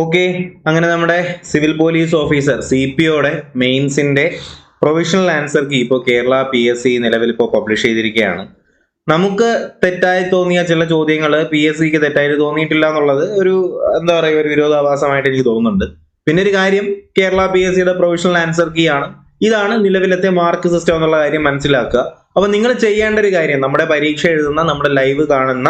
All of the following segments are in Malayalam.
ഓക്കെ അങ്ങനെ നമ്മുടെ civil police officer C P ഒയുടെ മെയിൻസിന്റെ പ്രൊവിഷണൽ ആൻസർ കീ ഇപ്പോൾ കേരള പി എസ് സി നിലവിൽ ഇപ്പോൾ പബ്ലിഷ് ചെയ്തിരിക്കുകയാണ്. നമുക്ക് തെറ്റായി തോന്നിയ ചില ചോദ്യങ്ങൾ പി എസ് സിക്ക് തെറ്റായിട്ട് തോന്നിയിട്ടില്ല എന്നുള്ളത് ഒരു എന്താ പറയുക ഒരു വിരോധാഭാസമായിട്ട് എനിക്ക് തോന്നുന്നുണ്ട്. പിന്നെ ഒരു കാര്യം കേരള പി എസ് സിയുടെ പ്രൊവിഷണൽ ആൻസർ കീ ആണ്. ഇതാണ് നിലവിലത്തെ മാർക്ക് സിസ്റ്റം എന്നുള്ള കാര്യം മനസ്സിലാക്കുക. അപ്പൊ നിങ്ങൾ ചെയ്യേണ്ട ഒരു കാര്യം നമ്മുടെ പരീക്ഷ എഴുതുന്ന നമ്മുടെ ലൈവ് കാണുന്ന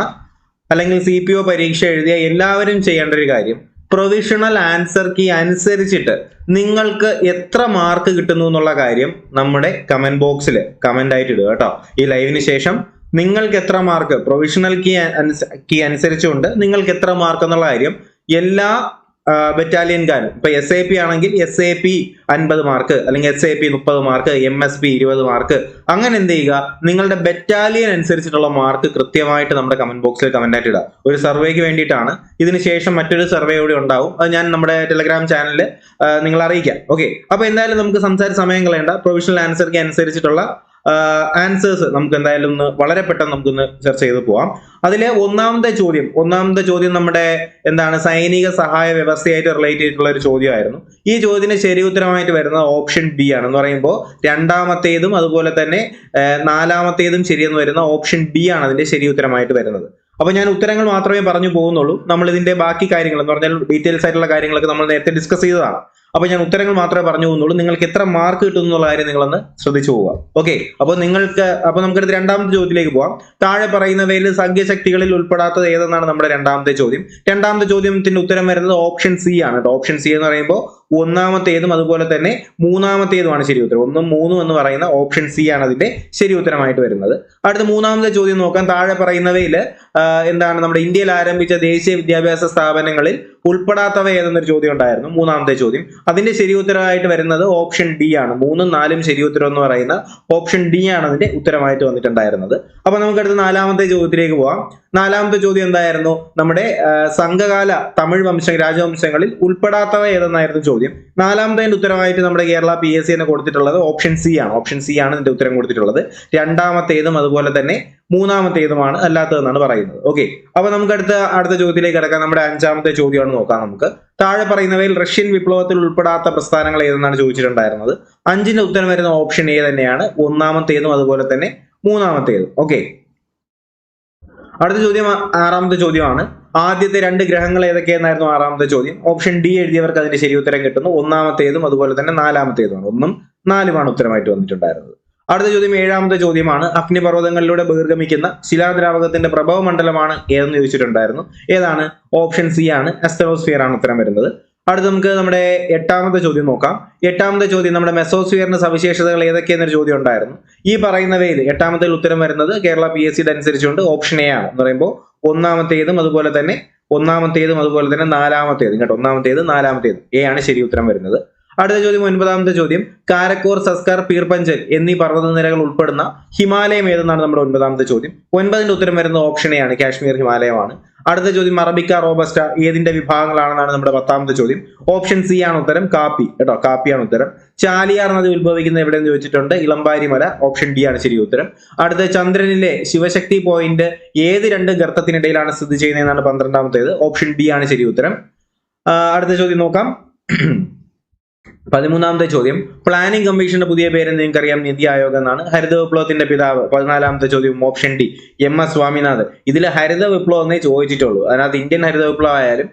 അല്ലെങ്കിൽ സി പി ഒ പരീക്ഷ എഴുതിയ എല്ലാവരും ചെയ്യേണ്ട ഒരു കാര്യം പ്രൊവിഷണൽ ആൻസർ കീ അനുസരിച്ചിട്ട് നിങ്ങൾക്ക് എത്ര മാർക്ക് കിട്ടുന്നു എന്നുള്ള കാര്യം നമ്മുടെ കമന്റ് ബോക്സിൽ കമന്റ് ആയിട്ട് ഇടുക കേട്ടോ. ഈ ലൈവിന് ശേഷം നിങ്ങൾക്ക് എത്ര മാർക്ക് പ്രൊവിഷണൽ കീ കീ അനുസരിച്ചുകൊണ്ട് നിങ്ങൾക്ക് എത്ര മാർക്ക് എന്നുള്ള കാര്യം എല്ലാ ബറ്റാലിയൻകാരും ഇപ്പൊ എസ് എ പി ആണെങ്കിൽ എസ് എ പി അൻപത് മാർക്ക് അല്ലെങ്കിൽ എസ് എ പി മുപ്പത് മാർക്ക് എം എസ് പി ഇരുപത് മാർക്ക് അങ്ങനെ എന്ത് ചെയ്യുക? നിങ്ങളുടെ ബറ്റാലിയൻ അനുസരിച്ചിട്ടുള്ള മാർക്ക് കൃത്യമായിട്ട് നമ്മുടെ കമന്റ് ബോക്സിൽ കമന്റ് ആയിട്ട് ഇടുക. ഒരു സർവേക്ക് വേണ്ടിയിട്ടാണ്. ഇതിനുശേഷം മറ്റൊരു സർവേ കൂടി ഉണ്ടാവും. അത് ഞാൻ നമ്മുടെ ടെലഗ്രാം ചാനലിൽ നിങ്ങൾ അറിയിക്കാം. ഓക്കെ അപ്പൊ എന്തായാലും നമുക്ക് സംസാര സമയം കളയേണ്ട. പ്രൊവിഷണൽ ആൻസർക്ക് അനുസരിച്ചിട്ടുള്ള ആൻസേഴ്സ് നമുക്ക് എന്തായാലും ഒന്ന് വളരെ പെട്ടെന്ന് നമുക്കൊന്ന് ചർച്ച ചെയ്ത് പോവാം. അതിലെ ഒന്നാമത്തെ ചോദ്യം ഒന്നാമത്തെ ചോദ്യം നമ്മുടെ എന്താണ് സൈനിക സഹായ വ്യവസ്ഥയായിട്ട് റിലേറ്റ് ചെയ്തിട്ടുള്ള ഒരു ചോദ്യമായിരുന്നു. ഈ ചോദ്യത്തിന് ശരി ഉത്തരമായിട്ട് വരുന്നത് ഓപ്ഷൻ ബി ആണ് എന്ന് പറയുമ്പോൾ രണ്ടാമത്തേതും അതുപോലെ തന്നെ നാലാമത്തേതും ശരിയെന്ന് വരുന്ന ഓപ്ഷൻ ബി ആണ് അതിന്റെ ശരി ഉത്തരമായിട്ട് വരുന്നത്. അപ്പൊ ഞാൻ ഉത്തരങ്ങൾ മാത്രമേ പറഞ്ഞു പോകുന്നുള്ളൂ. നമ്മൾ ഇതിന്റെ ബാക്കി കാര്യങ്ങൾ എന്ന് പറഞ്ഞാൽ ഡീറ്റെയിൽസ് ആയിട്ടുള്ള കാര്യങ്ങളൊക്കെ നമ്മൾ നേരത്തെ ഡിസ്കസ് ചെയ്തതാണ്. അപ്പോൾ ഞാൻ ഉത്തരങ്ങൾ മാത്രമേ പറഞ്ഞു പോകുന്നുള്ളൂ. നിങ്ങൾക്ക് എത്ര മാർക്ക് കിട്ടും എന്നുള്ള കാര്യം നിങ്ങളൊന്ന് ശ്രദ്ധിച്ചു പോവുക. ഓക്കെ അപ്പോൾ നിങ്ങൾക്ക് അപ്പോൾ നമുക്കടുത്ത് രണ്ടാമത്തെ ചോദ്യത്തിലേക്ക് പോവാം. താഴെ പറയുന്നവയിൽ സംഖ്യശക്തികളിൽ ഉൾപ്പെടാത്തത് ഏതെന്നാണ് നമ്മുടെ രണ്ടാമത്തെ ചോദ്യം. രണ്ടാമത്തെ ചോദ്യത്തിന്റെ ഉത്തരം വരുന്നത് ഓപ്ഷൻ സി ആണ്. ഓപ്ഷൻ സി എന്ന് പറയുമ്പോൾ ഒന്നാമത്തേതും അതുപോലെ തന്നെ മൂന്നാമത്തേതുമാണ് ശരി ഉത്തരം. ഒന്നും മൂന്നും എന്ന് പറയുന്ന ഓപ്ഷൻ സി ആണ് അതിന്റെ ശരി ഉത്തരമായിട്ട് വരുന്നത്. അടുത്ത മൂന്നാമത്തെ ചോദ്യം നോക്കാം. താഴെ പറയുന്നവയിൽ എന്താണ് നമ്മുടെ ഇന്ത്യയിൽ ആരംഭിച്ച ദേശീയ വിദ്യാഭ്യാസ സ്ഥാപനങ്ങളിൽ ഉൾപ്പെടാത്തവ ഏതെന്നൊരു ചോദ്യം ഉണ്ടായിരുന്നു. മൂന്നാമത്തെ ചോദ്യം. അതിന്റെ ശരി ഉത്തരമായിട്ട് വരുന്നത് ഓപ്ഷൻ ഡി ആണ്. മൂന്നും നാലും ശരി ഉത്തരം എന്ന് പറയുന്ന ഓപ്ഷൻ ഡി ആണ് അതിന്റെ ഉത്തരമായിട്ട് വന്നിട്ടുണ്ടായിരുന്നത്. അപ്പൊ നമുക്ക് അടുത്ത നാലാമത്തെ ചോദ്യത്തിലേക്ക് പോവാം. നാലാമത്തെ ചോദ്യം എന്തായിരുന്നു? നമ്മുടെ സംഘകാല തമിഴ് വംശ രാജവംശങ്ങളിൽ ഉൾപ്പെടാത്തവ ഏതെന്നായിരുന്നു ചോദ്യം. നാലാമത്തെ ഉത്തരമായിട്ട് നമ്മുടെ കേരള പി എസ് സി തന്നെ കൊടുത്തിട്ടുള്ളത് ഓപ്ഷൻ സി ആണ്. ഓപ്ഷൻ സി ആണ് ഇതിന്റെ ഉത്തരം കൊടുത്തിട്ടുള്ളത്. രണ്ടാമത്തേതും അതുപോലെ തന്നെ മൂന്നാമത്തേതുമാണ് അല്ലാത്തതെന്നാണ് പറയുന്നത്. ഓക്കെ അപ്പൊ നമുക്ക് അടുത്ത അടുത്ത ചോദ്യത്തിലേക്ക് കിടക്കാം. നമ്മുടെ അഞ്ചാമത്തെ ചോദ്യമാണ് നോക്കാം നമുക്ക്. താഴെ പറയുന്നവയിൽ റഷ്യൻ വിപ്ലവത്തിൽ ഉൾപ്പെടാത്ത പ്രസ്ഥാനങ്ങൾ ഏതെന്നാണ് ചോദിച്ചിട്ടുണ്ടായിരുന്നത്? അഞ്ചിന്റെ ഉത്തരം വരുന്ന ഓപ്ഷൻ എ തന്നെയാണ്. ഒന്നാമത്തേതും അതുപോലെ തന്നെ മൂന്നാമത്തേതും. ഓക്കെ അടുത്ത ചോദ്യം ആറാമത്തെ ചോദ്യമാണ്. ആദ്യത്തെ രണ്ട് ഗ്രഹങ്ങൾ ഏതൊക്കെയെന്നായിരുന്നു ആറാമത്തെ ചോദ്യം. ഓപ്ഷൻ ഡി എഴുതിയവർക്ക് അതിന്റെ ശരി ഉത്തരം കിട്ടുന്നു. ഒന്നാമത്തേതും അതുപോലെ തന്നെ നാലാമത്തേതുമാണ്. ഒന്നും നാലുമാണ് ഉത്തരമായിട്ട് വന്നിട്ടുണ്ടായിരുന്നത്. അടുത്ത ചോദ്യം ഏഴാമത്തെ ചോദ്യമാണ്. അഗ്നിപർവതങ്ങളിലൂടെ ബഹിർഗമിക്കുന്ന ശിലാദ്രാവകത്തിന്റെ പ്രഭവ മണ്ഡലമാണ് ഏതെന്ന് ചോദിച്ചിട്ടുണ്ടായിരുന്നു. ഏതാണ്? ഓപ്ഷൻ സി ആണ്. എസ്തറോസ്ഫിയർ ആണ് ഉത്തരം വരുന്നത്. അടുത്ത നമുക്ക് നമ്മുടെ എട്ടാമത്തെ ചോദ്യം നോക്കാം. എട്ടാമത്തെ ചോദ്യം നമ്മുടെ മെസോസ്ഫിയറിന്റെ സവിശേഷതകൾ ഏതൊക്കെയെന്നൊരു ചോദ്യം ഉണ്ടായിരുന്നു. ഈ പറയുന്നവയിൽ എട്ടാമത്തെ ഉത്തരം വരുന്നത് കേരള പി എസ് സിയുടെ അനുസരിച്ചുകൊണ്ട് ഓപ്ഷൻ എ ആണ് എന്ന് പറയുമ്പോൾ ഒന്നാമത്തേതും അതുപോലെ തന്നെ ഒന്നാമത്തേതും അതുപോലെ തന്നെ നാലാമത്തേതും. കേട്ടോ ഒന്നാമത്തേത് നാലാമത്തേതും. എ ആണ് ശരി ഉത്തരം വരുന്നത്. അടുത്ത ചോദ്യം ഒൻപതാമത്തെ ചോദ്യം. കാരക്കോർ സസ്കാർ പീർപഞ്ചൽ എന്നീ പർവത നിരകൾ ഉൾപ്പെടുന്ന ഹിമാലയം ഏതെന്നാണ് നമ്മുടെ ഒൻപതാമത്തെ ചോദ്യം. ഒൻപതിന്റെ ഉത്തരം വരുന്ന ഓപ്ഷൻ എ ആണ് കാശ്മീർ ഹിമാലയമാണ്. അടുത്ത ചോദ്യം അറബിക്ക റോബസ്റ്റ ഏതിന്റെ വിഭാഗങ്ങളാണെന്നാണ് നമ്മുടെ പത്താമത്തെ ചോദ്യം. ഓപ്ഷൻ സി ആണ് ഉത്തരം കാപ്പി. കേട്ടോ കാപ്പിയാണ് ഉത്തരം. ചാലിയാർ നദി ഉത്ഭവിക്കുന്നത് എവിടെയെന്ന് ചോദിച്ചിട്ടുണ്ട്? ഇളമ്പാരി മല. ഓപ്ഷൻ ഡി ആണ് ശരി ഉത്തരം. അടുത്ത ചന്ദ്രനിലെ ശിവശക്തി പോയിന്റ് ഏത് രണ്ട് ഗർത്തത്തിനിടയിലാണ് സ്ഥിതി ചെയ്യുന്നതെന്നാണ് പന്ത്രണ്ടാമത്തേത്. ഓപ്ഷൻ ബി ആണ് ശരി ഉത്തരം. അടുത്ത ചോദ്യം നോക്കാം. പതിമൂന്നാമത്തെ ചോദ്യം. പ്ലാനിംഗ് കമ്മീഷന്റെ പുതിയ പേര് നിങ്ങൾക്കറിയാം നിതി ആയോഗ് എന്നാണ്. ഹരിത വിപ്ലവത്തിന്റെ പിതാവ് പതിനാലാമത്തെ ചോദ്യം option D M S Swaminath ഇതിൽ ഹരിത വിപ്ലവം എന്നേ ചോദിച്ചിട്ടുള്ളൂ. അതിനകത്ത് ഇന്ത്യൻ ഹരിത വിപ്ലവം ആയാലും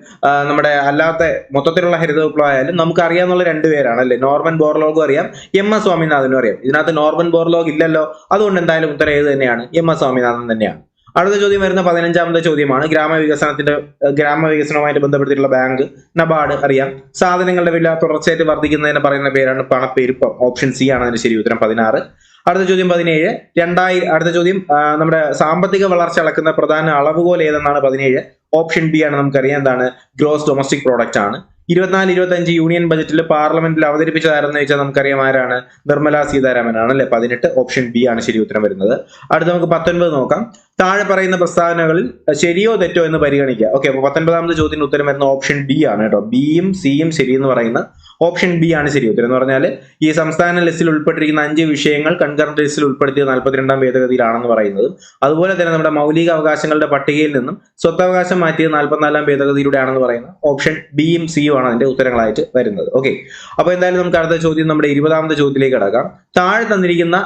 നമ്മുടെ അല്ലാത്ത മൊത്തത്തിലുള്ള ഹരിത വിപ്ലവം ആയാലും നമുക്ക് അറിയാവുന്ന രണ്ട് പേരാണ് അല്ലെ? നോർമൻ ബോർലോഗും അറിയാം എം എസ് സ്വാമിനാഥനും അറിയാം. ഇതിനകത്ത് നോർമൻ ബോർലോഗ് ഇല്ലല്ലോ. അതുകൊണ്ട് എന്തായാലും ഉത്തരം ഏത് തന്നെയാണ്? എം എസ് സ്വാമിനാഥൻ തന്നെയാണ്. അടുത്ത ചോദ്യം വരുന്ന പതിനഞ്ചാമത്തെ ചോദ്യമാണ്. ഗ്രാമവികസനത്തിന്റെ ഗ്രാമവികസനവുമായിട്ട് ബന്ധപ്പെട്ടിട്ടുള്ള ബാങ്ക് നബാർഡ് അറിയാം. സാധനങ്ങളുടെ വില തുടർച്ചയായിട്ട് വർദ്ധിക്കുന്നതിന് പറയുന്ന പേരാണ് പണപ്പെരുപ്പം. ഓപ്ഷൻ സി ആണ് അതിന്റെ ശരി ഉത്തരം പതിനാറ്. അടുത്ത ചോദ്യം പതിനേഴ്. രണ്ടായിരം അടുത്ത ചോദ്യം നമ്മുടെ സാമ്പത്തിക വളർച്ച അളക്കുന്ന പ്രധാന അളവുകോൽ ഏതെന്നാണ് പതിനേഴ്. ഓപ്ഷൻ ബി ആണ് നമുക്കറിയാം എന്താണ്? ഗ്രോസ് ഡൊമസ്റ്റിക് പ്രോഡക്റ്റ് ആണ്. ഇരുപത്തിനാല് ഇരുപത്തി അഞ്ച് യൂണിയൻ ബജറ്റിൽ പാർലമെന്റിൽ അവതരിപ്പിച്ചതാരെന്ന് ചോദിച്ചാൽ നമുക്കറിയാം ആരാണ്? നിർമ്മല സീതാരാമൻ ആണ് അല്ലെ? പതിനെട്ട്. ഓപ്ഷൻ ബി ആണ് ശരി ഉത്തരം വരുന്നത്. അടുത്ത നമുക്ക് പത്തൊൻപത് നോക്കാം. താഴെ പറയുന്ന പ്രസ്താവനകളിൽ ശരിയോ തെറ്റോ എന്ന് പരിഗണിക്കുക. ഓക്കെ അപ്പൊ പത്തൊൻപതാമത്തെ ചോദ്യത്തിന് ഉത്തരം വരുന്ന ഓപ്ഷൻ ബി ആണ് കേട്ടോ. ബിയും സിയും ശരി എന്ന് പറയുന്ന ഓപ്ഷൻ ബി ആണ് ശരി ഉത്തരം. എന്ന് പറഞ്ഞാൽ ഈ സംസ്ഥാന ലിസ്റ്റിൽ ഉൾപ്പെട്ടിരിക്കുന്ന അഞ്ച് വിഷയങ്ങൾ കൺകറന്റ് ലിസ്റ്റിൽ ഉൾപ്പെടുത്തിയ നാൽപ്പത്തിരണ്ടാം ഭേദഗതിയിലാണെന്ന് പറയുന്നത്. അതുപോലെ തന്നെ നമ്മുടെ മൗലിക അവകാശങ്ങളുടെ പട്ടികയിൽ നിന്നും സ്വത്തവകാശം മാറ്റിയത് നാൽപ്പത്തിനാലാം ഭേദഗതിയിലൂടെ ആണെന്ന് പറയുന്ന ഓപ്ഷൻ ബിയും സിയും ആണ് അതിന്റെ ഉത്തരങ്ങളായിട്ട് വരുന്നത്. ഓക്കെ അപ്പൊ എന്തായാലും നമുക്ക് അടുത്ത ചോദ്യം നമ്മുടെ ഇരുപതാമത്തെ ചോദ്യത്തിലേക്ക് കടക്കാം. താഴെ തന്നിരിക്കുന്ന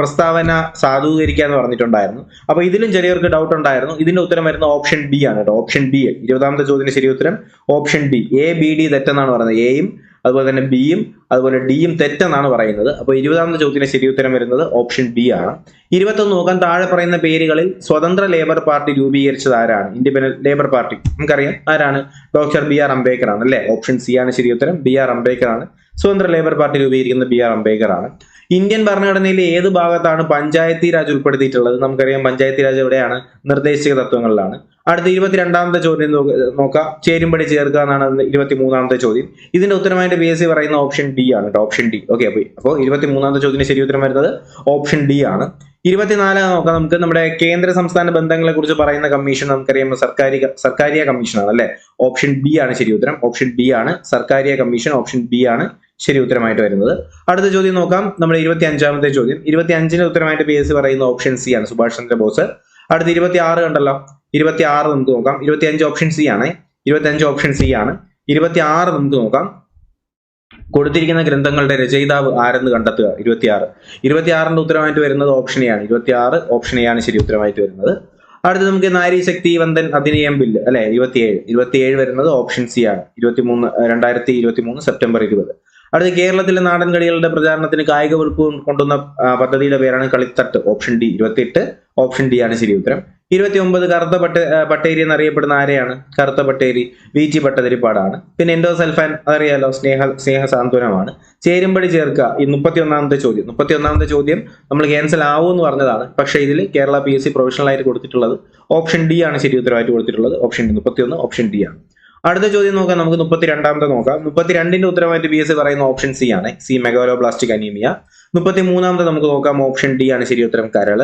പ്രസ്താവന സാധൂകരിക്കുക എന്ന് പറഞ്ഞിട്ടുണ്ടായിരുന്നു. അപ്പൊ ഇതിലും ചെറിയവർക്ക് ഡൗട്ട് ഉണ്ടായിരുന്നു. ഇതിന്റെ ഉത്തരം വരുന്ന ഓപ്ഷൻ ബി ആണ് കേട്ടോ. ഓപ്ഷൻ ബി ഇരുപതാമത്തെ ചോദ്യത്തിന് ശരി ഉത്തരം. Option B A B D തെറ്റെന്നാണ് പറയുന്നത്. എയും അതുപോലെ തന്നെ ബിയും അതുപോലെ ഡിയും തെറ്റെന്നാണ് പറയുന്നത്. അപ്പോൾ ഇരുപതാമത്തെ ചോദ്യത്തിന് ശരി ഉത്തരം വരുന്നത് ഓപ്ഷൻ ബി ആണ്. ഇരുപത്തൊന്ന് നോക്കാൻ താഴെ പറയുന്ന പേരുകളിൽ സ്വതന്ത്ര ലേബർ പാർട്ടി രൂപീകരിച്ചത് ആരാണ്? ഇൻഡിപെൻഡന്റ് ലേബർ പാർട്ടി നമുക്കറിയാം ആരാണ്? ഡോക്ടർ ബി ആർ അംബേദ്കർ ആണ് അല്ലേ? ഓപ്ഷൻ സി ആണ് ശരി ഉത്തരം. ബി ആർ അംബേദ്കർ ആണ് സ്വതന്ത്ര ലേബർ പാർട്ടി രൂപീകരിക്കുന്ന ബി ആർ അംബേദ്കർ ആണ് ഇന്ത്യൻ ഭരണഘടനയിലെ ഏത് ഭാഗത്താണ് പഞ്ചായത്തി രാജ് ഉൾപ്പെടുത്തിയിട്ടുള്ളത്? നമുക്കറിയാം പഞ്ചായത്തി രാജ് എവിടെയാണ്? നിർദ്ദേശിക തത്വങ്ങളിലാണ്. അടുത്ത ഇരുപത്തിരണ്ടാമത്തെ ചോദ്യം നോക്ക- ചേരുംപടി ചേർക്കുക എന്നാണ് ഇരുപത്തി മൂന്നാമത്തെ ചോദ്യം. ഇതിന്റെ ഉത്തരമായിട്ട് ബി എസ് സി പറയുന്ന ഓപ്ഷൻ ഡി ആണ് ഓപ്ഷൻ ഡി ഓക്കെ അപ്പോൾ അപ്പോൾ ഇരുപത്തി മൂന്നാമത്തെ ചോദ്യത്തിന് ശരി ഉത്തരം വരുന്നത് ഓപ്ഷൻ ഡി ആണ്. ഇരുപത്തിനാല് നോക്കാം നമുക്ക്. നമ്മുടെ കേന്ദ്ര സംസ്ഥാന ബന്ധങ്ങളെ കുറിച്ച് പറയുന്ന കമ്മീഷൻ നമുക്കറിയാം. സർക്കാരി സർക്കാരിയ കമ്മീഷനാണ് അല്ലെ? ഓപ്ഷൻ ബി ആണ് ശരി ഉത്തരം. ഓപ്ഷൻ ബി ആണ്. സർക്കാരിയ കമ്മീഷൻ ഓപ്ഷൻ ബി ആണ്. ശരി ഉത്തരമായിട്ട് വരുന്നത്. അടുത്ത ചോദ്യം നോക്കാം. നമ്മുടെ ഇരുപത്തി അഞ്ചാമത്തെ ചോദ്യം. ഇരുപത്തി അഞ്ചിന്റെ ഉത്തരമായിട്ട് പി എസ് സി പറയുന്ന ഓപ്ഷൻ സി ആണ്. സുഭാഷ് ചന്ദ്രബോസ് അടുത്ത ഇരുപത്തി ആറ് കണ്ടല്ലോ. ഇരുപത്തി ആറ് നമുക്ക് നോക്കാം. ഇരുപത്തി അഞ്ച് ഓപ്ഷൻ സി ആണ്. ഇരുപത്തി അഞ്ച് ഓപ്ഷൻ സി ആണ്. ഇരുപത്തി ആറ് നമുക്ക് നോക്കാം. കൊടുത്തിരിക്കുന്ന ഗ്രന്ഥങ്ങളുടെ രചയിതാവ് ആരെന്ന് കണ്ടെത്തുക? ഇരുപത്തിയാറ്. ഇരുപത്തിയാറിന്റെ ഉത്തരമായിട്ട് വരുന്നത് ഓപ്ഷൻ എ ആണ്. ഇരുപത്തിയാറ് ഓപ്ഷൻ എ ആണ് ശരി ഉത്തരമായിട്ട് വരുന്നത്. അടുത്ത് നമുക്ക് നാരി ശക്തി വന്ദൻ അധിനിയം ബില്ല് അല്ലെ? ഇരുപത്തിയേഴ്. ഇരുപത്തിയേഴ് വരുന്നത് ഓപ്ഷൻ സി ആണ്. ഇരുപത്തിമൂന്ന് രണ്ടായിരത്തി ഇരുപത്തി മൂന്ന് സെപ്റ്റംബർ ഇരുപത്. അടുത്ത കേരളത്തിലെ നാടൻ കളികളുടെ പ്രചാരണത്തിന് കായിക വകുപ്പ് കൊണ്ടുവന്ന പദ്ധതിയുടെ പേരാണ് കളിത്തട്ട് ഓപ്ഷൻ ഡി ഇരുപത്തിയെട്ട് ഓപ്ഷൻ ഡി ആണ് ശരി ഉത്തരം. ഇരുപത്തി ഒമ്പത് കറുത്ത പട്ട പട്ടേരി എന്നറിയപ്പെടുന്ന ആരെയാണ്? കറുത്ത പട്ടേരി വി പട്ടതിരിപ്പാടാണ്. പിന്നെ പിന്നെ എൻഡോസൽഫാൻ അതറിയാലോ? സ്നേഹ സ്നേഹ സാന്ത്വനമാണ്. ചേരുമ്പടി ചേർക്കുക ഈ മുപ്പത്തി ഒന്നാമത്തെ ചോദ്യം. മുപ്പത്തി ഒന്നാമത്തെ ചോദ്യം നമ്മൾ ക്യാൻസൽ ആവും എന്ന് പറഞ്ഞതാണ്. പക്ഷെ ഇതിൽ Kerala P S C professional ആയിട്ട് കൊടുത്തിട്ടുള്ളത് ഓപ്ഷൻ ഡി ആണ് ശരി ഉത്തരമായിട്ട് കൊടുത്തിട്ടുള്ളത്. ഓപ്ഷൻ മുപ്പത്തി ഒന്ന് ഓപ്ഷൻ ഡി ആണ്. അടുത്ത ചോദ്യം നോക്കാം നമുക്ക് മുപ്പത്തി രണ്ടാമത്തെ നോക്കാം. മുപ്പത്തി രണ്ടിന്റെ ഉത്തരമായിട്ട് ബി എസ് പറയുന്ന ഓപ്ഷൻ സി ആണ്. സി മെഗാലോബ്ലാസ്റ്റിക് അനീമിയ മുപ്പത്തി മൂന്നാമത്തെ നമുക്ക് നോക്കാം ഓപ്ഷൻ ഡി ആണ് ശരി ഉത്തരം കരൾ.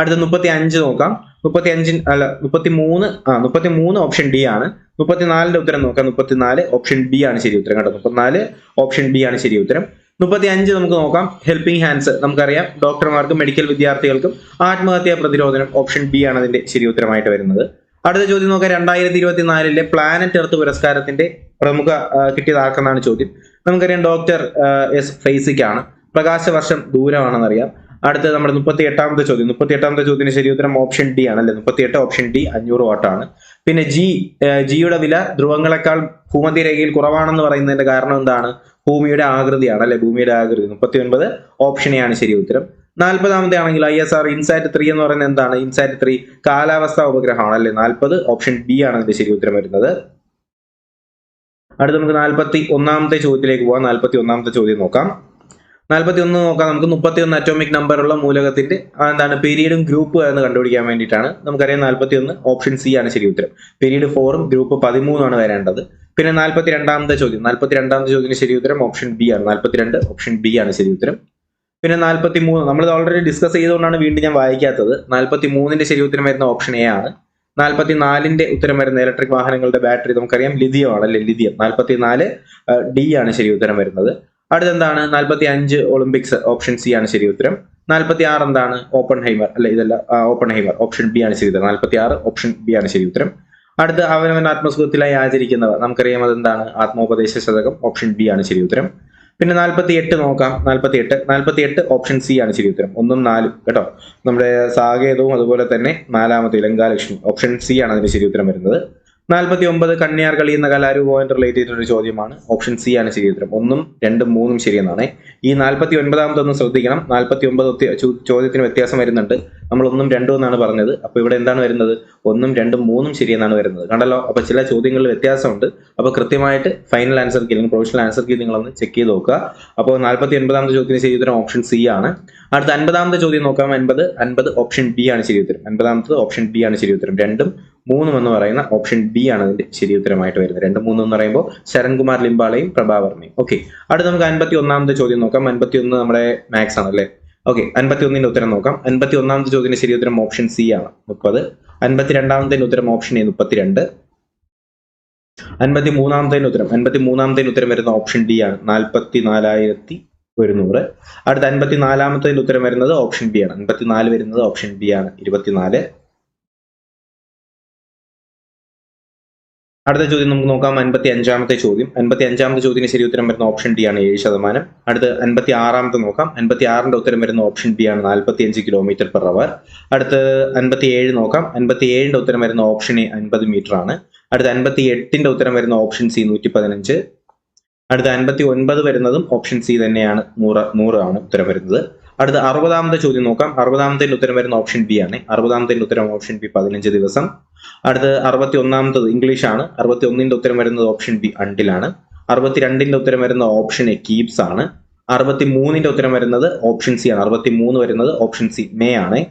അടുത്ത മുപ്പത്തി അഞ്ച് നോക്കാം. മുപ്പത്തി അഞ്ചിൻ അല്ല മുപ്പത്തി മൂന്ന് ആ മുപ്പത്തി മൂന്ന് ഓപ്ഷൻ ഡി ആണ്. മുപ്പത്തിനാലിന്റെ ഉത്തരം നോക്കാം മുപ്പത്തിനാല് ഓപ്ഷൻ ബി ആണ് ശരി ഉത്തരം കേട്ടോ. മുപ്പത്തിനാല് ഓപ്ഷൻ ബി ആണ് ശരി ഉത്തരം. മുപ്പത്തി അഞ്ച് നമുക്ക് നോക്കാം ഹെൽപ്പിംഗ് ഹാൻഡ്സ് നമുക്കറിയാം. ഡോക്ടർമാർക്കും മെഡിക്കൽ വിദ്യാർത്ഥികൾക്കും ആത്മഹത്യാ പ്രതിരോധനം ഓപ്ഷൻ ബി ആണ് അതിന്റെ ശരി ഉത്തരമായിട്ട് വരുന്നത്. അടുത്ത ചോദ്യം നോക്കാം. രണ്ടായിരത്തി ഇരുപത്തി നാലിലെ പ്ലാനറ്റ് എർത്ത് പുരസ്കാരത്തിന്റെ പ്രമുഖ ആ, കിട്ടിയത് ആർക്കെന്നാണ് ചോദ്യം. നമുക്കറിയാം ഡോക്ടർ എസ് ഫൈസിക്കാണ്. പ്രകാശ പ്രകാശവർഷം ദൂരമാണെന്നറിയാം. അടുത്ത നമ്മുടെ മുപ്പത്തി എട്ടാമത്തെ ചോദ്യം. മുപ്പത്തി എട്ടാമത്തെ ചോദ്യത്തിന് ശരി ഉത്തരം ഓപ്ഷൻ ഡി ആണ് അല്ലെ? മുപ്പത്തി എട്ട് ഓപ്ഷൻ ഡി അഞ്ഞൂറ് വാട്ടാണ് പിന്നെ ജി ജിയുടെ വില ധ്രുവങ്ങളെക്കാൾ ഭൂമധ്യരേഖയിൽ കുറവാണെന്ന് പറയുന്നതിന്റെ കാരണം എന്താണ്? ഭൂമിയുടെ ആകൃതിയാണ് അല്ലെ? ഭൂമിയുടെ ആകൃതി. മുപ്പത്തി ഒൻപത് ഓപ്ഷൻ എ ആണ് ശരി ഉത്തരം. നാൽപ്പതാമത്തെ ആണെങ്കിൽ I S R INSAT three എന്ന് പറയുന്നത് എന്താണ്? ഇൻസാറ്റ് ത്രീ കാലാവസ്ഥാ ഉപഗ്രഹമാണ് അല്ലെ? നാൽപ്പത് ഓപ്ഷൻ ബി ആണ് അതിന്റെ ശരി ഉത്തരം വരുന്നത്. അടുത്ത നമുക്ക് നാൽപ്പത്തി ഒന്നാമത്തെ ചോദ്യത്തിലേക്ക് പോകാം നാൽപ്പത്തി ഒന്നാമത്തെ ചോദ്യം നോക്കാം. നാൽപ്പത്തി ഒന്ന് നോക്കാം. നമുക്ക് മുപ്പത്തി ഒന്ന് അറ്റോമിക് ഉള്ള മൂലകത്തിന്റെ എന്താണ് പീരീഡും ഗ്രൂപ്പ് എന്ന് കണ്ടുപിടിക്കാൻ വേണ്ടിയിട്ടാണ്. നമുക്കറിയാം നാൽപ്പത്തി ഒന്ന് ഓപ്ഷൻ സി ആണ് ശരി ഉത്തരം. പീരീഡ് ഫോറും ഗ്രൂപ്പ് പതിമൂന്നാണ് വരേണ്ടത്. പിന്നെ നാൽപ്പത്തി രണ്ടാമത്തെ ചോദ്യം. നാൽപ്പത്തി രണ്ടാമത്തെ ചോദ്യത്തിന് ശരി ഉത്തരം ഓപ്ഷൻ ബി ആണ്. നാൽപ്പത്തിരണ്ട് ഓപ്ഷൻ ബി ആണ് ശരി ഉത്തരം. പിന്നെ നാൽപ്പത്തി മൂന്ന് നമ്മൾ ഓൾറെഡി ഡിസ്കസ് ചെയ്തുകൊണ്ടാണ് വീണ്ടും ഞാൻ വായിക്കാത്തത്. നാൽപ്പത്തി മൂന്നിന്റെ ശരി ഉത്തരം വരുന്ന ഓപ്ഷൻ എ ആണ്. നാൽപ്പത്തി നാലിന്റെ ഉത്തരം വരുന്ന ഇലക്ട്രിക് വാഹനങ്ങളുടെ ബാറ്ററി നമുക്കറിയാം ലിഥിയം ആണ് അല്ലെ ലിഥിയം നാൽപ്പത്തി നാല് ഡി ആണ് ശരി ഉത്തരം വരുന്നത്. അടുത്തെന്താണ്? നാൽപ്പത്തി അഞ്ച് ഒളിമ്പിക്സ് ഓപ്ഷൻ സി ആണ് ശരി ഉത്തരം. നാൽപ്പത്തി ആറ് എന്താണ്? ഓപ്പൺ ഹൈമർ അല്ലെ ഇതല്ല ഓപ്പൺ ഹൈമർ ഓപ്ഷൻ ബി ആണ് ശരി ഉത്തരം. നാൽപ്പത്തി ആറ് ഓപ്ഷൻ ബി ആണ് ശരി ഉത്തരം. അടുത്ത അവനവൻ ആത്മസുഖത്തിലായി ആചരിക്കുന്നവർ നമുക്കറിയാം അതെന്താണ്? ആത്മോപദേശ ശതകം ഓപ്ഷൻ ബി ആണ് ശരി ഉത്തരം. പിന്നെ നാൽപ്പത്തി എട്ട് നോക്കാം. നാൽപ്പത്തി എട്ട് നാൽപ്പത്തി എട്ട് ഓപ്ഷൻ സി ആണ് ശരി ഉത്തരം. ഒന്നും നാലും. കേട്ടോ? നമ്മുടെ സാകേതവും അതുപോലെ തന്നെ നാലാമത്തെ ലങ്കാലക്ഷ്മി. ഓപ്ഷൻ സി ആണ് അതിന് ശരി ഉത്തരം വരുന്നത്. നാൽപ്പത്തി ഒമ്പത് കണ്യാർ കളി എന്ന കലാരൂപമായിട്ട് റിലേറ്റ് ചെയ്തിട്ടൊരു ചോദ്യമാണ്. ഓപ്ഷൻ സി ആണ് ശരി ഉത്തരം ഒന്നും രണ്ടും മൂന്നും ശരിയെന്നാണ്. ഈ നാൽപ്പത്തി ഒൻപതാമതൊന്നും ശ്രദ്ധിക്കണം നാൽപ്പത്തി ഒമ്പത് ചോദ്യത്തിന് വ്യത്യാസം വരുന്നുണ്ട്. നമ്മൾ ഒന്നും രണ്ടും എന്നാണ് പറഞ്ഞത്. അപ്പൊ ഇവിടെ എന്താണ് വരുന്നത്? ഒന്നും രണ്ടും മൂന്നും ശരിയെന്നാണ് വരുന്നത്. കണ്ടല്ലോ? അപ്പൊ ചില ചോദ്യങ്ങളിൽ വ്യത്യാസമുണ്ട്. അപ്പൊ കൃത്യമായിട്ട് ഫൈനൽ ആൻസർ കീ അല്ലെങ്കിൽ പ്രൊഫഷണൽ ആൻസർ കീ നിങ്ങളൊന്ന് ചെക്ക് ചെയ്ത് നോക്കുക. അപ്പോൾ നാൽപ്പത്തി ഒൻപതാമത്തെ ചോദ്യത്തിന് ശരി ഉത്തരം ഓപ്ഷൻ സി ആണ്. അടുത്ത അൻപതാമത്തെ ചോദ്യം നോക്കാം. അൻപത്. അൻപത് ഓപ്ഷൻ ബി ആണ് ശരി ഉത്തരം അൻപതാമത്തത് ഓപ്ഷൻ ബി ആണ് ശരി ഉത്തരം രണ്ടും മൂന്നും എന്ന് പറയുന്ന ഓപ്ഷൻ ബി ആണ് അതിന്റെ ശരി ഉത്തരമായിട്ട് വരുന്നത്. രണ്ടും മൂന്നും എന്ന് പറയുമ്പോൾ ശരൺകുമാർ ലിംബാളയും പ്രഭാവർമ്മയും ഓക്കെ അടുത്ത നമുക്ക് അൻപത്തി ഒന്നാമത്തെ ചോദ്യം നോക്കാം. അൻപത്തി ഒന്ന് നമ്മുടെ മാത്സ് ആണ് അല്ലേ? ഓക്കെ അൻപത്തി ഒന്നിന്റെ ഉത്തരം നോക്കാം. അൻപത്തി ഒന്നാമത്തെ ചോദ്യത്തിന്റെ ശരി ഉത്തരം ഓപ്ഷൻ സി ആണ്. മുപ്പത് അൻപത്തി രണ്ടാമത്തെ ഉത്തരം ഓപ്ഷൻ എ മുപ്പത്തിരണ്ട്. അൻപത്തി മൂന്നാമത്തെ ഉത്തരം അൻപത്തി മൂന്നാമത്തെ ഉത്തരം വരുന്ന ഓപ്ഷൻ ഡി ആണ്. നാൽപ്പത്തി നാലായിരത്തി ഒരുന്നൂറ്. അടുത്ത അൻപത്തി നാലാമത്തെ ഉത്തരം വരുന്നത് ഓപ്ഷൻ ബി ആണ്. അൻപത്തി നാല് വരുന്നത് ഓപ്ഷൻ ബി ആണ്. ഇരുപത്തിനാല്. അടുത്ത ചോദ്യം നമുക്ക് നോക്കാം. അൻപത്തി അഞ്ചാമത്തെ ചോദ്യം. അൻപത്തി അഞ്ചാമത്തെ ചോദ്യത്തിന് ശരി ഉത്തരം വരുന്ന ഓപ്ഷൻ ഡി ആണ് ഏഴ് ശതമാനം. അടുത്ത് അൻപത്തി ആറാമത്തെ നോക്കാം. അൻപത്തി ആറിന്റെ ഉത്തരം വരുന്ന ഓപ്ഷൻ ഡി ആണ് നാൽപ്പത്തി അഞ്ച് കിലോമീറ്റർ പെർ അവർ. അടുത്ത് അൻപത്തി ഏഴ് നോക്കാം. അൻപത്തി ഏഴിന്റെ ഉത്തരം വരുന്ന ഓപ്ഷൻ എ അൻപത് മീറ്റർ ആണ്. അടുത്ത അൻപത്തി എട്ടിന്റെ ഉത്തരം വരുന്ന ഓപ്ഷൻ സി നൂറ്റി പതിനഞ്ച് അടുത്ത അൻപത്തി ഒൻപത് വരുന്നതും ഓപ്ഷൻ സി തന്നെയാണ് നൂറ് നൂറ് ആണ് ഉത്തരം വരുന്നത്. അടുത്ത അറുപതാമത്തെ ചോദ്യം നോക്കാം. അറുപതാമത്തെ ഉത്തരം വരുന്ന ഓപ്ഷൻ ബി ആണ്. അറുപതാമത്തെ ഉത്തരം ഓപ്ഷൻ ബി പതിനഞ്ച് ദിവസം. അടുത്ത് അറുപത്തി ഒന്നാമത്തത് ഇംഗ്ലീഷ് ആണ്. അറുപത്തി ഒന്നിന്റെ ഉത്തരം വരുന്നത് ഓപ്ഷൻ ബി അണ്ടിലാണ് അറുപത്തിരണ്ടിന്റെ ഉത്തരം വരുന്ന ഓപ്ഷൻ എ കീപ്സ് ആണ്. അറുപത്തി മൂന്നിന്റെ ഉത്തരം വരുന്നത് ഓപ്ഷൻ സി ആണ്. അറുപത്തി മൂന്ന് വരുന്നത് ഓപ്ഷൻ സി മേ ആണ്.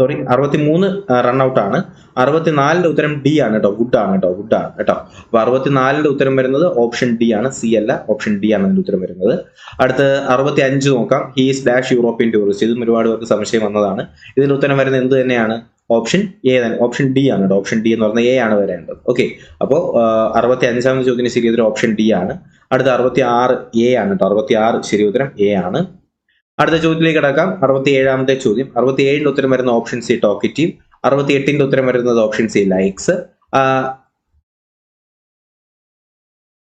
സോറി അറുപത്തി മൂന്ന് റൺ ഔട്ട് ആണ്. അറുപത്തിനാലിന്റെ ഉത്തരം ഡി ആണ് കേട്ടോ. വുഡ് ആണ് കേട്ടോ വുഡ് ആണ് കേട്ടോ. അപ്പൊ അറുപത്തിനാലിന്റെ ഉത്തരം വരുന്നത് ഓപ്ഷൻ ഡി ആണ്. സി അല്ല ഓപ്ഷൻ ഡി ആണ് അതിന്റെ ഉത്തരം വരുന്നത്. അടുത്ത് അറുപത്തി അഞ്ച് നോക്കാം ഹീസ് ഡാഷ് യൂറോപ്യൻ ടൂറിസ്റ്റ് ഇതും ഒരുപാട് പേർക്ക് സംശയം വന്നതാണ്. ഇതിന്റെ ഉത്തരം വരുന്നത് എന്ത് തന്നെയാണ്? ഓപ്ഷൻ എ തന്നെ. ഓപ്ഷൻ ഡി ആണ് കേട്ടോ. ഓപ്ഷൻ ഡി എന്ന് പറഞ്ഞാൽ എ ആണ് വരേണ്ടത്. ഓക്കെ അപ്പോൾ അറുപത്തി അഞ്ചാമത്തെ ചോദ്യത്തിന് ശരി ഉത്തരം ഓപ്ഷൻ ഡി ആണ്. അടുത്ത അറുപത്തി ആറ് എ ആണ് കേട്ടോ. അറുപത്തി ആറ് ശരി ഉത്തരം എ ആണ്. അടുത്ത ചോദ്യത്തിലേക്ക് കിടക്കാം. അറുപത്തി ഏഴാമത്തെ ചോദ്യം. അറുപത്തി ഏഴിന്റെ ഉത്തരം വരുന്ന ഓപ്ഷൻ സി ടോക്കറ്റീവ് അറുപത്തി എട്ടിന്റെ ഉത്തരം വരുന്നത് ഓപ്ഷൻ സി ലൈക്സ്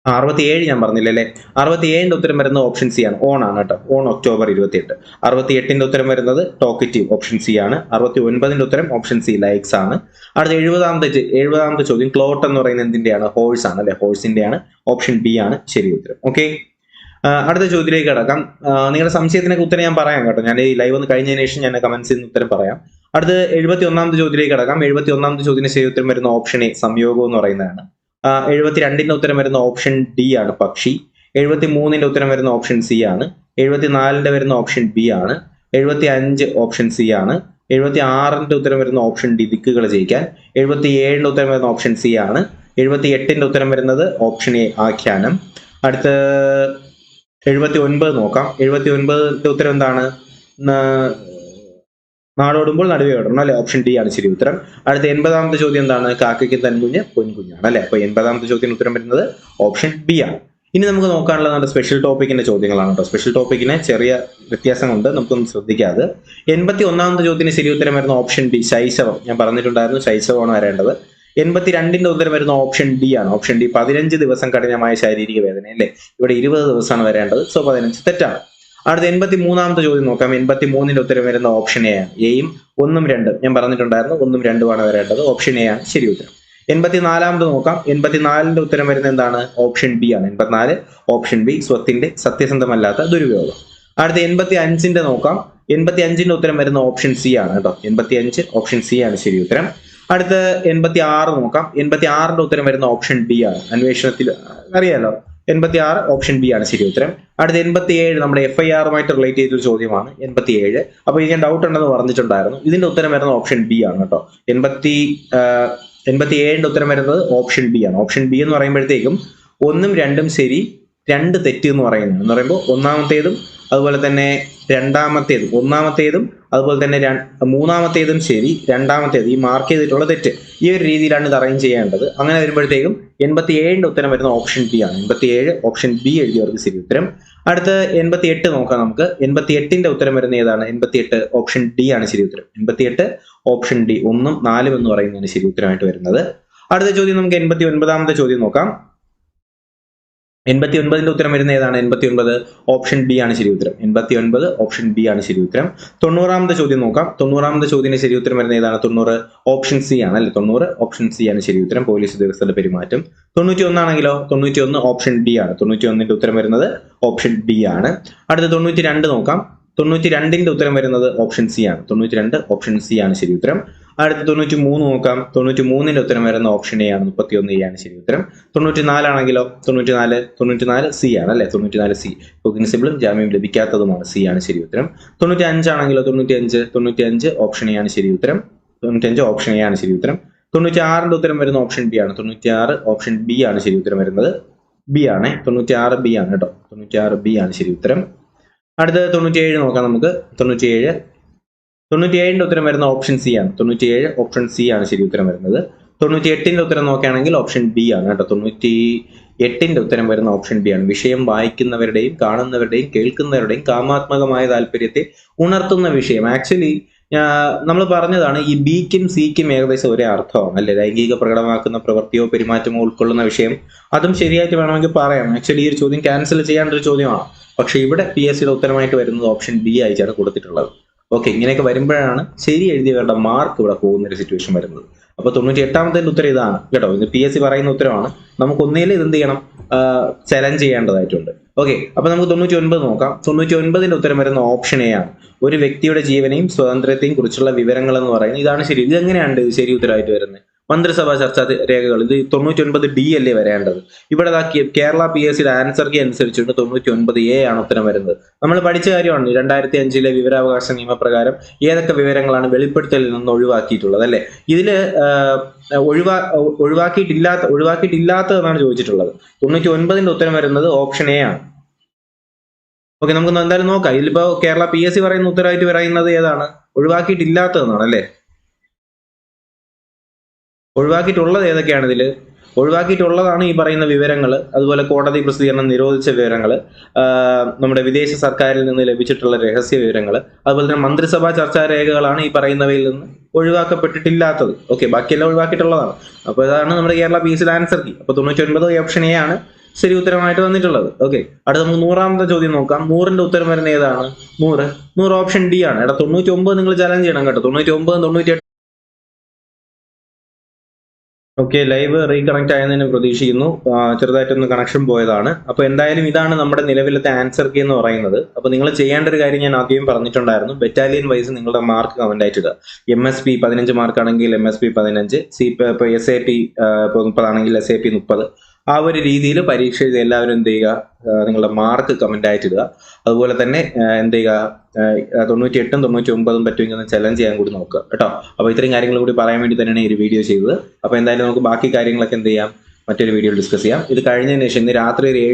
അറുപത്തി ഏഴ് ഞാൻ പറഞ്ഞില്ല അല്ലേ? അറുപത്തി ഏഴിന്റെ ഉത്തരം വരുന്ന ഓപ്ഷൻ സി ആണ്. ഓൺ ആണ് കേട്ടോ. ഓൺ ഒക്ടോബർ ഇരുപത്തി എട്ട് അറുപത്തി എട്ടിന്റെ ഉത്തരം വരുന്നത് ടോക്കറ്റീവ് ഓപ്ഷൻ സി ആണ്. അറുപത്തി ഒൻപതിന്റെ ഉത്തരം ഓപ്ഷൻ സി ലൈക്സ് ആണ്. അടുത്ത എഴുപതാമത്തെ എഴുപതാമത്തെ ചോദ്യം ക്ലോട്ട് എന്ന് പറയുന്നത് എന്തിന്റെയാണ്? ഹോഴ്സ് ആണ് അല്ലെ? ഹോഴ്സിന്റെ ആണ് ഓപ്ഷൻ ബി ആണ്. ശരി ഉത്തരം. ഓക്കെ അടുത്ത ചോദ്യത്തിലേക്ക് കിടക്കാം. നിങ്ങളുടെ സംശയത്തിനൊക്കെ ഉത്തരം ഞാൻ പറയാം കേട്ടോ. ഞാൻ ഈ ലൈവ് ഒന്ന് കഴിഞ്ഞതിന് ശേഷം ഞാൻ കമന്റ്സിൽ നിന്ന് ഉത്തരം പറയാം. അടുത്ത് എഴുപത്തി ഒന്നാമത്തെ ചോദ്യത്തിലേക്ക് കിടക്കാം. എഴുപത്തി ഒന്നാമത്തെ ചോദ്യത്തിന് ശരി ഉത്തരം വരുന്ന ഓപ്ഷൻ എ സംയോഗം എന്ന് പറയുന്നതാണ്. എഴുപത്തി രണ്ടിന്റെ ഉത്തരം വരുന്ന ഓപ്ഷൻ ഡി ആണ് പക്ഷി. എഴുപത്തി മൂന്നിന്റെ ഉത്തരം വരുന്ന ഓപ്ഷൻ സി ആണ്. എഴുപത്തി നാലിന്റെ വരുന്ന ഓപ്ഷൻ ബി ആണ്. എഴുപത്തി അഞ്ച് ഓപ്ഷൻ സി ആണ്. എഴുപത്തി ആറിന്റെ ഉത്തരം വരുന്ന ഓപ്ഷൻ ഡി ദിക്കുകൾ ജയിക്കാൻ. എഴുപത്തി ഏഴിന്റെ ഉത്തരം വരുന്ന ഓപ്ഷൻ സി ആണ്. എഴുപത്തി എട്ടിന്റെ ഉത്തരം വരുന്നത് ഓപ്ഷൻ എ ആഖ്യാനം. അടുത്ത എഴുപത്തി ഒൻപത് നോക്കാം. എഴുപത്തി ഒൻപതിന്റെ ഉത്തരം എന്താണ്? നാടോടുമ്പോൾ നടുവേ ഓടണം അല്ലെ? ഓപ്ഷൻ ഡി ആണ് ശരി ഉത്തരം. അടുത്ത എൺപതാമത്തെ ചോദ്യം എന്താണ്? കാക്കയ്ക്ക് തൻകുഞ്ഞ് പൊൻകുഞ്ഞാണ് അല്ലെ? അപ്പൊ എൺപതാമത്തെ ചോദ്യത്തിന് ഉത്തരം വരുന്നത് ഓപ്ഷൻ ബി ആണ്. ഇനി നമുക്ക് നോക്കാനുള്ളത് നമ്മുടെ സ്പെഷ്യൽ ടോപ്പിക്കിന്റെ ചോദ്യങ്ങളാണ് കേട്ടോ. സ്പെഷ്യൽ ടോപ്പിക്കിന് ചെറിയ വ്യത്യാസമുണ്ട് നമുക്കൊന്ന് ശ്രദ്ധിക്കാതെ. എൺപത്തി ഒന്നാമത്തെ ചോദ്യത്തിന് ശരി ഉത്തരം വരുന്ന ഓപ്ഷൻ ബി ശൈശവം. ഞാൻ പറഞ്ഞിട്ടുണ്ടായിരുന്നു ശൈശവമാണ് വരേണ്ടത്. എൺപത്തി രണ്ടിന്റെ ഉത്തരം വരുന്ന ഓപ്ഷൻ ഡി ആണ്. ഓപ്ഷൻ ഡി പതിനഞ്ച് ദിവസം കഠിനമായ ശാരീരിക വേദന അല്ലേ? ഇവിടെ ഇരുപത് ദിവസമാണ് വരേണ്ടത്. സോ പതിനഞ്ച് തെറ്റാണ്. അടുത്ത എൺപത്തി മൂന്നാമത്തെ ചോദ്യം നോക്കാം. എൺപത്തി മൂന്നിന്റെ ഉത്തരം വരുന്ന ഓപ്ഷൻ എ ആണ്. എയും ഒന്നും രണ്ടും. ഞാൻ പറഞ്ഞിട്ടുണ്ടായിരുന്നു ഒന്നും രണ്ടുമാണ് വരേണ്ടത്. ഓപ്ഷൻ എ ആണ്. ശരി ഉത്തരം. എൺപത്തിനാലാമത് നോക്കാം. എൺപത്തിനാലിന്റെ ഉത്തരം വരുന്ന എന്താണ്? ഓപ്ഷൻ ബി ആണ്. എൺപത്തിനാല് ഓപ്ഷൻ ബി സ്വത്തിന്റെ സത്യസന്ധമല്ലാത്ത ദുരുപയോഗം. അടുത്ത എൺപത്തി അഞ്ചിന്റെ നോക്കാം. എൺപത്തി അഞ്ചിന്റെ ഉത്തരം വരുന്ന ഓപ്ഷൻ സി ആണ് കേട്ടോ. എൺപത്തി അഞ്ച് ഓപ്ഷൻ സി ആണ്. ശരി ഉത്തരം. അടുത്ത എൺപത്തി ആറ് നോക്കാം. എൺപത്തി ആറിന്റെ ഉത്തരം വരുന്ന ഓപ്ഷൻ ബി ആണ്. അന്വേഷണത്തിൽ അറിയാലോ? എൺപത്തി ആറ് ഓപ്ഷൻ ബി ആണ് ശരി ഉത്തരം. അടുത്ത എൺപത്തി ഏഴ് നമ്മുടെ എഫ് ഐ ആറുമായിട്ട് റിലേറ്റ് ചെയ്തൊരു ചോദ്യമാണ്. എൺപത്തി ഏഴ് അപ്പൊ ഇത് ഞാൻ ഡൗട്ട് ഉണ്ടെന്ന് പറഞ്ഞിട്ടുണ്ടായിരുന്നു. ഇതിന്റെ ഉത്തരം വരുന്ന ഓപ്ഷൻ ബി ആണ് കേട്ടോ. എൺപത്തി എൺപത്തി ഏഴിന്റെ ഉത്തരം വരുന്നത് ഓപ്ഷൻ ബി ആണ്. ഓപ്ഷൻ ബി എന്ന് പറയുമ്പോഴത്തേക്കും ഒന്നും രണ്ടും ശരി രണ്ട് തെറ്റ് എന്ന് പറയുന്നത് എന്ന് പറയുമ്പോൾ ഒന്നാമത്തേതും അതുപോലെ തന്നെ രണ്ടാമത്തേതും ഒന്നാമത്തേതും അതുപോലെ തന്നെ മൂന്നാമത്തേതും ശരി രണ്ടാമത്തേത് ഈ മാർക്ക് ചെയ്തിട്ടുള്ള തെറ്റ്. ഈ ഒരു രീതിയിലാണ് ഇത് അറേഞ്ച് ചെയ്യേണ്ടത്. അങ്ങനെ വരുമ്പോഴത്തേക്കും എൺപത്തി ഏഴിന്റെ ഉത്തരം വരുന്ന ഓപ്ഷൻ ബി ആണ്. എൺപത്തി ഏഴ് ഓപ്ഷൻ ബി എഴുതിയവർക്ക് ശരി ഉത്തരം. അടുത്ത എൺപത്തി എട്ട് നോക്കാം നമുക്ക്. എൺപത്തി എട്ടിന്റെ ഉത്തരം വരുന്ന ഏതാണ്? എൺപത്തി എട്ട് ഓപ്ഷൻ ഡി ആണ് ശരി ഉത്തരം. എൺപത്തി എട്ട് ഓപ്ഷൻ ഡി ഒന്നും നാലും എന്ന് പറയുന്നതാണ് ശരി ഉത്തരമായിട്ട് വരുന്നത്. അടുത്ത ചോദ്യം നമുക്ക് എൺപത്തി ഒൻപതാമത്തെ ചോദ്യം നോക്കാം. എൺപത്തി ഒൻപതിന്റെ ഉത്തരം വരുന്ന ഏതാണ്? എൺപത്തി ഒൻപത് ഓപ്ഷൻ ബി ആണ് ശരി ഉത്തരം. എൺപത്തി ഒൻപത് ഓപ്ഷൻ ബി ആണ് ശരി ഉത്തരം. തൊണ്ണൂറാമത്തെ ചോദ്യം നോക്കാം. തൊണ്ണൂറാമത്തെ ചോദ്യത്തിന് ശരി ഉത്തരം വരുന്ന ഏതാണ്? തൊണ്ണൂറ് ഓപ്ഷൻ സി ആണ് അല്ലെ? തൊണ്ണൂറ് ഓപ്ഷൻ സി ആണ് ശരി ഉത്തരം. പോലീസ് ഉദ്യോഗസ്ഥരുടെ പെരുമാറ്റം. തൊണ്ണൂറ്റി ഒന്നാണെങ്കിലോ തൊണ്ണൂറ്റി ഒന്ന് ഓപ്ഷൻ ഡി ആണ്. തൊണ്ണൂറ്റി ഒന്നിന്റെ ഉത്തരം വരുന്നത് ഓപ്ഷൻ ബി ആണ്. അടുത്ത തൊണ്ണൂറ്റി രണ്ട് നോക്കാം. തൊണ്ണൂറ്റി രണ്ടിന്റെ ഉത്തരം വരുന്നത് ഓപ്ഷൻ സി ആണ്. തൊണ്ണൂറ്റി രണ്ട് ഓപ്ഷൻ സി ആണ് ശരി ഉത്തരം. അടുത്ത തൊണ്ണൂറ്റി മൂന്ന് നോക്കാം. തൊണ്ണൂറ്റി മൂന്നിന്റെ ഉത്തരം വരുന്ന ഓപ്ഷൻ എ ആണ്. മുപ്പത്തി ഒന്ന് എ ആണ് ശരി ഉത്തരം. തൊണ്ണൂറ്റി നാലാണെങ്കിലോ തൊണ്ണൂറ്റി നാല് തൊണ്ണൂറ്റി നാല് സി ആണ് അല്ലെ തൊണ്ണൂറ്റി നാല് സി കോഗ്നിസിബിളും ജാമ്യം ലഭിക്കാത്തതുമാണ് സി ആണ് ശരി ഉത്തരം. തൊണ്ണൂറ്റി അഞ്ചാണെങ്കിലോ തൊണ്ണൂറ്റി അഞ്ച് തൊണ്ണൂറ്റി അഞ്ച് ഓപ്ഷൻ എ ആണ് ശരി ഉത്തരം. തൊണ്ണൂറ്റി അഞ്ച് ഓപ്ഷൻ എ ആണ് ശരി ഉത്തരം. തൊണ്ണൂറ്റി ആറിന്റെ ഉത്തരം വരുന്ന ഓപ്ഷൻ ബി ആണ്. തൊണ്ണൂറ്റി ആറ് ഓപ്ഷൻ ബി ആണ് ശരി ഉത്തരം വരുന്നത്. ബി ആണ്. തൊണ്ണൂറ്റി ആറ് ബി ആണ് കേട്ടോ. തൊണ്ണൂറ്റി ആറ് ബി ആണ് ശരി ഉത്തരം. അടുത്തത് തൊണ്ണൂറ്റി ഏഴ് നോക്കാം നമുക്ക്. തൊണ്ണൂറ്റിയേഴ് തൊണ്ണൂറ്റിയേഴിന്റെ ഉത്തരം വരുന്ന ഓപ്ഷൻ സി ആണ്. തൊണ്ണൂറ്റിയേഴ് ഓപ്ഷൻ സി ആണ് ശരി ഉത്തരം വരുന്നത്. തൊണ്ണൂറ്റി എട്ടിന്റെ ഉത്തരം നോക്കുകയാണെങ്കിൽ ഓപ്ഷൻ ബി ആണ് കേട്ടോ. തൊണ്ണൂറ്റി എട്ടിന്റെ ഉത്തരം വരുന്ന ഓപ്ഷൻ ബി ആണ്. വിഷയം വായിക്കുന്നവരുടെയും കാണുന്നവരുടെയും കേൾക്കുന്നവരുടെയും കാമാത്മകമായ താല്പര്യത്തെ ഉണർത്തുന്ന വിഷയം. ആക്ച്വലി നമ്മൾ പറഞ്ഞതാണ് ഈ ബിക്കും സിക്കും ഏകദേശം ഒരേ അർത്ഥമാണ്. അല്ലെ? ലൈംഗിക പ്രകടമാക്കുന്ന പ്രവൃത്തിയോ പെരുമാറ്റമോ ഉൾക്കൊള്ളുന്ന വിഷയം. അതും ശരിയായിട്ട് വേണമെങ്കിൽ പറയാം. ആക്ച്വലി ഈ ഒരു ചോദ്യം ക്യാൻസൽ ഒരു ചോദ്യമാണ്. പക്ഷെ ഇവിടെ പി എസ് സിയുടെ ഉത്തരമായിട്ട് വരുന്നത് ഓപ്ഷൻ ബി ആയിട്ടാണ് കൊടുത്തിട്ടുള്ളത്. ഓക്കെ ഇങ്ങനെയൊക്കെ വരുമ്പോഴാണ് ശരി എഴുതിയവരുടെ മാർക്ക് ഇവിടെ പോകുന്ന ഒരു സിറ്റുവേഷൻ വരുന്നത്. അപ്പൊ തൊണ്ണൂറ്റി എട്ടാമത്തെ ഉത്തരം ഇതാണ് കേട്ടോ. ഇത് പി എസ് സി പറയുന്ന ഉത്തരമാണ്. നമുക്ക് ഒന്നിലും ഇത് എന്ത് ചെയ്യണം? ചലഞ്ച് ചെയ്യേണ്ടതായിട്ടുണ്ട്. ഓക്കെ അപ്പൊ നമുക്ക് തൊണ്ണൂറ്റി ഒൻപത് നോക്കാം. തൊണ്ണൂറ്റി ഒൻപതിന്റെ ഉത്തരം വരുന്ന ഓപ്ഷൻ എ ആണ്. ഒരു വ്യക്തിയുടെ ജീവനെയും സ്വാതന്ത്ര്യത്തെയും കുറിച്ചുള്ള വിവരങ്ങൾ എന്ന് പറയുന്നത്. ഇതാണ് ശരി. ഇത് എങ്ങനെയാണ് ശരി ഉത്തരമായിട്ട് വരുന്നത്. മന്ത്രിസഭാ ചർച്ചാ രേഖകൾ. ഇത് തൊണ്ണൂറ്റി ഒൻപത് ഡി അല്ലേ വരേണ്ടത്? ഇവിടെ കേരള പി എസ് സിയുടെ ആൻസർ കീ അനുസരിച്ചുകൊണ്ട് തൊണ്ണൂറ്റി ഒൻപത് എ ആണ് ഉത്തരം വരുന്നത്. നമ്മൾ പഠിച്ച കാര്യമാണ് രണ്ടായിരത്തി അഞ്ചിലെ വിവരാവകാശ നിയമപ്രകാരം ഏതൊക്കെ വിവരങ്ങളാണ് വെളിപ്പെടുത്തലിൽ നിന്ന് ഒഴിവാക്കിയിട്ടുള്ളത് അല്ലെ? ഇതിൽ ഒഴിവാ ഒഴിവാക്കിയിട്ടില്ലാത്ത ഒഴിവാക്കിയിട്ടില്ലാത്തതെന്നാണ് ചോദിച്ചിട്ടുള്ളത്. തൊണ്ണൂറ്റി ഒൻപതിന്റെ ഉത്തരം വരുന്നത് ഓപ്ഷൻ എ ആണ്. ഓക്കെ നമുക്ക് എന്തായാലും നോക്കാം. ഇതിലിപ്പോ കേരള പി എസ് സി പറയുന്ന ഉത്തരമായിട്ട് പറയുന്നത് ഏതാണ്? ഒഴിവാക്കിയിട്ടില്ലാത്തതെന്നാണ് അല്ലേ? ഒഴിവാക്കിയിട്ടുള്ളത് ഏതൊക്കെയാണ് ഇതിൽ ഒഴിവാക്കിയിട്ടുള്ളതാണ് ഈ പറയുന്ന വിവരങ്ങൾ അതുപോലെ കോടതി പ്രസിദ്ധീകരണം നിരോധിച്ച വിവരങ്ങൾ നമ്മുടെ വിദേശ സർക്കാരിൽ നിന്ന് ലഭിച്ചിട്ടുള്ള രഹസ്യ വിവരങ്ങൾ അതുപോലെ തന്നെ മന്ത്രിസഭാ ചർച്ചാ രേഖകളാണ് ഈ പറയുന്നവയിൽ നിന്ന് ഒഴിവാക്കപ്പെട്ടിട്ടില്ലാത്തത്. ഓക്കെ ബാക്കിയെല്ലാം ഒഴിവാക്കിയിട്ടുള്ളതാണ്. അപ്പോൾ ഇതാണ് നമ്മുടെ Kerala P S answer key. അപ്പോൾ തൊണ്ണൂറ്റി ഒൻപത് ഓപ്ഷൻ എ ആണ് ശരി ഉത്തരമായിട്ട് വന്നിട്ടുള്ളത്. ഓക്കെ അടുത്ത നമുക്ക് നൂറാമത്തെ ചോദ്യം നോക്കാം. നൂറിന്റെ ഉത്തരം വരുന്ന ഏതാണ്? നൂറ്. നൂറ് ഓപ്ഷൻ ഡി ആണ്. എടാ തൊണ്ണൂറ്റി ഒമ്പത് നിങ്ങൾ ചലഞ്ച് ചെയ്യണം കേട്ടോ. തൊണ്ണൂറ്റി ഒമ്പത് തൊണ്ണൂറ്റി ഓക്കെ ലൈവ് റീകണക്ട് ആയെന്ന് പ്രതീക്ഷിക്കുന്നു. ചെറുതായിട്ടൊന്ന് കണക്ഷൻ പോയതാണ്. അപ്പൊ എന്തായാലും ഇതാണ് നമ്മുടെ നിലവിലത്തെ ആൻസർ കീ എന്ന് പറയുന്നത്. അപ്പൊ നിങ്ങൾ ചെയ്യേണ്ട ഒരു കാര്യം ഞാൻ ആദ്യം പറഞ്ഞിട്ടുണ്ടായിരുന്നു. ബറ്റാലിയൻ വൈസ് നിങ്ങളുടെ മാർക്ക് കമന്റ് ആയിട്ട് ഇടുക എം എസ് പി പതിനഞ്ച് മാർക്ക് ആണെങ്കിൽ എം എസ് പി പതിനഞ്ച് സി ഇപ്പൊ എസ് എ പി മുപ്പതാണെങ്കിൽ എസ് എ പി മുപ്പത്. ആ ഒരു രീതിയിൽ പരീക്ഷ എഴുതി എല്ലാവരും എന്ത് ചെയ്യുക നിങ്ങളുടെ മാർക്ക് കമന്റ് ആയിട്ട് ഇടുക. അതുപോലെ തന്നെ എന്ത് ചെയ്യുക തൊണ്ണൂറ്റി എട്ടും തൊണ്ണൂറ്റി ഒമ്പതും പറ്റുമെങ്കിൽ ഒന്ന് ചലഞ്ച് ചെയ്യാൻ കൂടി നോക്കുക കേട്ടോ. അപ്പോൾ ഇത്രയും കാര്യങ്ങൾ കൂടി പറയാൻ വേണ്ടി തന്നെയാണ് ഈ ഒരു വീഡിയോ ചെയ്തത്. അപ്പോൾ എന്തായാലും നമുക്ക് ബാക്കി കാര്യങ്ങളൊക്കെ എന്ത് ചെയ്യാം? മറ്റൊരു വീഡിയോയിൽ ഡിസ്കസ് ചെയ്യാം. ഇത് കഴിഞ്ഞതിന് ശേഷം ഇന്ന് രാത്രി ഒരു ഏഴ്